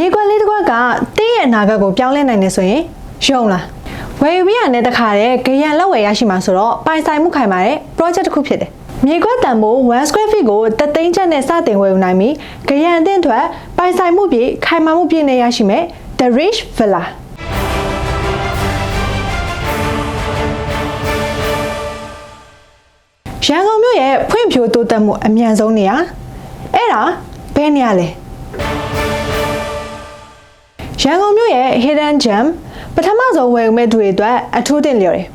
မြေကွက်လေးတစ်ခွက်ကတင်းရဲ့အနာဂတ်ကိုပြောင်းလဲနိုင်နေဆိုရင်ယုံလားဝယ်ယူပြီးရတဲ့တခါတည်းဂရန်လက်ဝယ်ရရှိမှာဆိုတော့ပိုင်ဆိုင်မှုခိုင်မာတဲ့ project တစ်ခုဖြစ်တယ်မြေကွက်တန်ဖိုး1 square feet ကိုတသိန်းချက်နဲ့စတင်ဝယ်ယူနိုင်ပြီးဂရန်အသင့်အတွက်ပိုင်ဆိုင်မှုပြည့်ခိုင်မာမှုပြည့်နဲ့ရရှိမဲ့ The Rich Villa ရန်ကုန်မြို့ရဲ့ဖွံ့ဖြိုးတိုးတက်မှုအမြန်ဆုံးနေရအဲ့ဒါဘယ်နေရာလဲ ရန်ကုန်မြို့ရဲ့ Hidden Gem ပထမဆုံးဝယ်ယူမဲ့သူတွေအတွက်အထူးတင်လျော်တယ်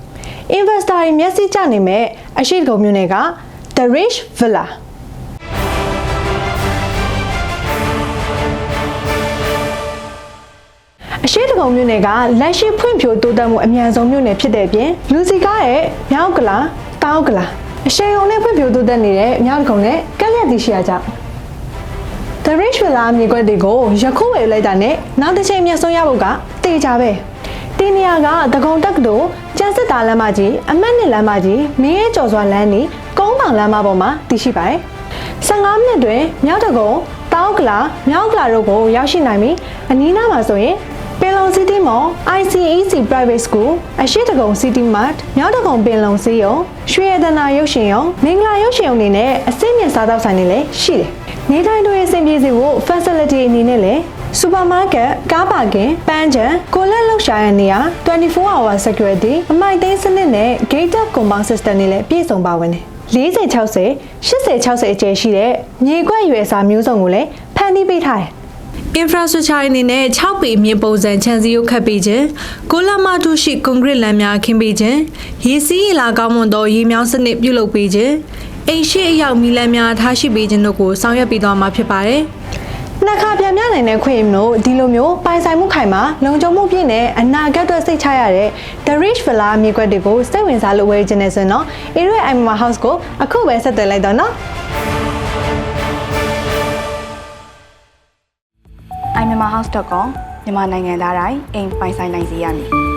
Investor တွေမျက်စိကျနေမဲ့အရှိတကုံမြို့နယ်က The Rich Villa အရှိတကုံမြို့နယ်ကလက်ရှိဖွံ့ဖြိုးတိုးတက်မှုအမြန်ဆုံးမြို့နယ်ဖြစ်တဲ့အပြင်လူစီကားရဲ့မြောက်ကလာတောက်ကလာအရှိန်အုံနဲ့ဖွံ့ဖြိုးတိုးတက်နေတဲ့မြောက်တကုံနဲ့ကက်လက်တီရှိရကြ The Rich Villa မြေကွက်တွေကိုယခုဝယ်လိုက်တာနဲ့နောက်တစ်ချိန်မျက်စုံရဖို့ကတေချာပဲဒီနေရာကတကုံတက္ကသိုလ်ကျန်းစစ်တာလမ်းမကြီးအမှတ်နှစ်လမ်းမကြီးမင်းရဲကျော်စွာလမ်းနီကုန်းပောင်လမ်းမပေါ်မှာတည်ရှိပါတယ်15မိနစ်တွင်မြောက်တကုံတောက်ကလာမြောက်ကလာတို့ကိုရောက်ရှိနိုင်ပြီးအနီးနားမှာဆိုရင်ပင်လုံ City Mall ICEC Private School အရှိတကုံ City Mart မြောက်တကုံပင်လုံစေးရုံရွှေရတနာရုပ်ရှင်ရုံမင်္ဂလာရုပ်ရှင်ရုံတွေနဲ့အစိမ့်မြင့်စားသောက်ဆိုင်တွေလည်းရှိတယ် နေထိုင်တို့ရဲ့အဆင်ပြေစေဖို့ facility အနေနဲ့လည်းစူပါမားကတ်ကားပါကင်ပန်းချံကိုလက်လောက်ရှာရတဲ့နေရာ24 hour security အမိုက်သိမ်းစနစ်နဲ့ gated compound system တွေလည်းပြည့်စုံပါဝင်တယ်40 60 80 60အကျယ်ရှိတဲ့မြေကွက်ရွယ်စာမျိုးစုံကိုလည်းဖန်တီးပေးထားတယ် infrastructure အနေနဲ့6ပေမြေပုံစံခြံစည်းရိုးခတ်ပေးခြင်းကိုလမထုရှိကွန်ကရစ်လမ်းများခင်းပေးခြင်းရေစီးရေလာကောင်းမွန်သောရေမြောင်းစနစ်ပြုလုပ်ပေးခြင်း အိမ်ရှိအရောက်မီလမ်းများထားရှိပေးခြင်းတို့ကိုဆောင်ရွက်ပေးသွားမှာဖြစ်ပါတယ်နှစ်ခါပြန်ပြနိုင်တဲ့ခွင့်ရမလို့ဒီလိုမျိုးပိုင်ဆိုင်မှုခိုင်မှာလုံခြုံမှုပြည့်နဲ့အနာဂတ်အတွက်စိတ်ချရတဲ့ The Rich Villa မြေကွက်တွေကိုစိတ်ဝင်စားလို့ဝယ်ခြင်းနဲ့ဆိုရင်တော့ Area Imama House ကိုအခုပဲဆက်သွယ်လိုက်တော့နော် iMyanmarHouse.com မြန်မာနိုင်ငံသားတိုင်းအိမ်ပိုင်ဆိုင်နိုင်စေရမည်